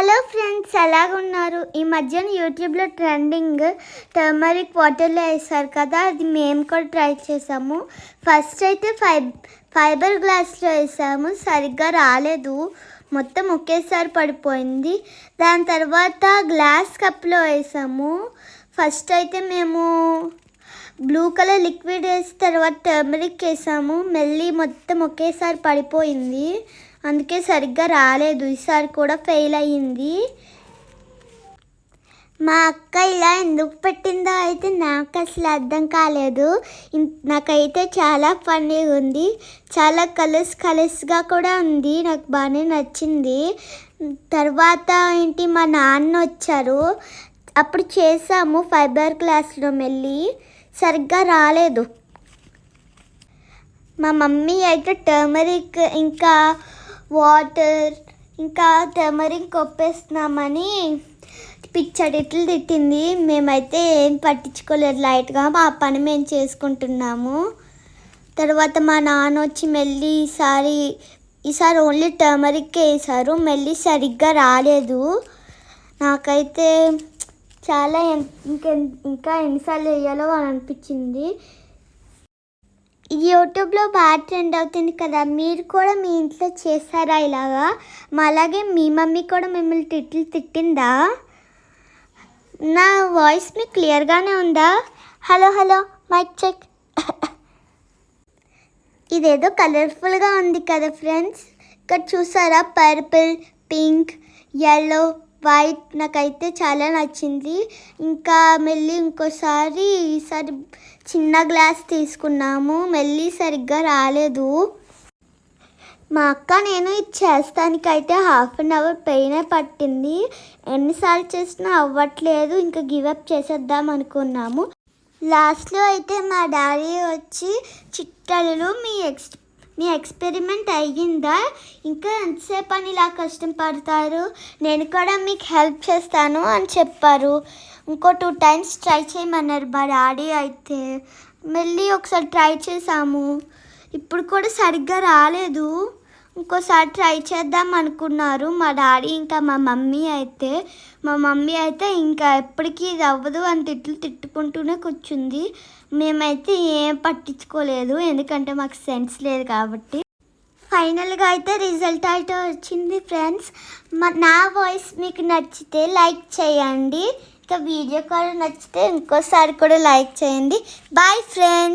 Hello friends ఎలాగున్నారు ఈ మధ్యన యూట్యూబ్లో ట్రెండింగ్ టర్మరిక్ వాటర్లో వేస్తారు కదా అది మేము కూడా ట్రై చేసాము ఫస్ట్ అయితే ఫైబ్ ఫైబర్ గ్లాస్లో వేసాము సరిగ్గా రాలేదు. మొత్తం ఒకేసారి పడిపోయింది. దాని తర్వాత గ్లాస్ కప్లో వేసాము. ఫస్ట్ అయితే మేము బ్లూ కలర్ లిక్విడ్ వేసి తర్వాత టర్మరిక్ వేసాము. మెల్లి మొత్తం ఒకేసారి పడిపోయింది. అందుకే సరిగ్గా రాలేదు. ఈసారి కూడా ఫెయిల్ అయ్యింది. మా అక్క ఇలా ఎందుకు పెట్టిందో అయితే నాకు అసలు అర్థం కాలేదు. నాకైతే చాలా ఫన్నీగా ఉంది. చాలా కలర్స్ కలర్స్గా కూడా ఉంది. నాకు బాగానే నచ్చింది. తర్వాత ఏంటి మా నాన్న వచ్చారు. అప్పుడు చేసాము ఫైబర్ క్లాస్లో వెళ్ళి సరిగ్గా రాలేదు. మా మమ్మీ అయితే టర్మరిక్ ఇంకా వాటర్ ఇంకా టర్మరిక్ కొప్పేస్తున్నామని పిచ్చడిట్లు తిట్టింది. మేమైతే ఏం పట్టించుకోలేదు లైట్గా మా పని మేము చేసుకుంటున్నాము. తర్వాత మా నాన్న వచ్చి మెల్లి ఈసారి ఈసారి ఓన్లీ టర్మరిక్కే వేసారు. మెల్లి సరిగ్గా రాలేదు. నాకైతే చాలా ఇంకా ఇంకా ఎన్నిసార్లు వేయాలో అని అనిపించింది. యూట్యూబ్లో బాగా ట్రెండ్ అవుతుంది కదా మీరు కూడా మీ ఇంట్లో చేస్తారా ఇలాగా? మా అలాగే మీ మమ్మీ కూడా మిమ్మల్ని తిట్లు తిట్టిందా? నా వాయిస్ మీకు క్లియర్గానే ఉందా? Hello hello mic check. ఇదేదో కలర్ఫుల్గా ఉంది కదా ఫ్రెండ్స్. ఇక్కడ చూసారా? పర్పుల్ పింక్ ఎల్లో వైట్ నాకైతే చాలా నచ్చింది. ఇంకా మెల్లి ఇంకోసారి ఈసారి చిన్న గ్లాస్ తీసుకున్నాము. మళ్ళీ సరిగ్గా రాలేదు. మా అక్క నేను ఇది చేస్తానికైతే హాఫ్ అన్ అవర్ పెయినే పట్టింది. ఎన్నిసార్లు చేసినా అవ్వట్లేదు. ఇంకా గివప్ చేసేద్దాం అనుకున్నాము. లాస్ట్లో అయితే మా డాడీ వచ్చి చిట్టలు మీ ఎక్స్ మీ ఎక్స్పెరిమెంట్ అయ్యిందా? ఇంకా ఎంతసేపు అని ఇలా కష్టం పడతారు? నేను కూడా మీకు హెల్ప్ చేస్తాను అని చెప్పారు. ఇంకో టూ టైమ్స్ ట్రై చేయమన్నారు మా డాడీ అయితే. మళ్ళీ ఒకసారి ట్రై చేసాము ఇప్పుడు కూడా సరిగ్గా రాలేదు. ఇంకోసారి ట్రై చేద్దాం అనుకున్నారు. మా డాడీ ఇంకా మా మమ్మీ అయితే మా మమ్మీ అయితే ఇంకా ఎప్పటికీ ఇది అవ్వదు అని తిట్లు తిట్టుకుంటూనే కూర్చుంది. మేమైతే ఏం పట్టించుకోలేదు ఎందుకంటే మాకు సెన్స్ లేదు కాబట్టి. ఫైనల్గా అయితే రిజల్ట్ అయితే వచ్చింది ఫ్రెండ్స్. మా నా వాయిస్ మీకు నచ్చితే లైక్ చేయండి. ఇంకా వీడియో కాల్ నచ్చితే ఇంకోసారి కూడా లైక్ చేయండి. Bye friends.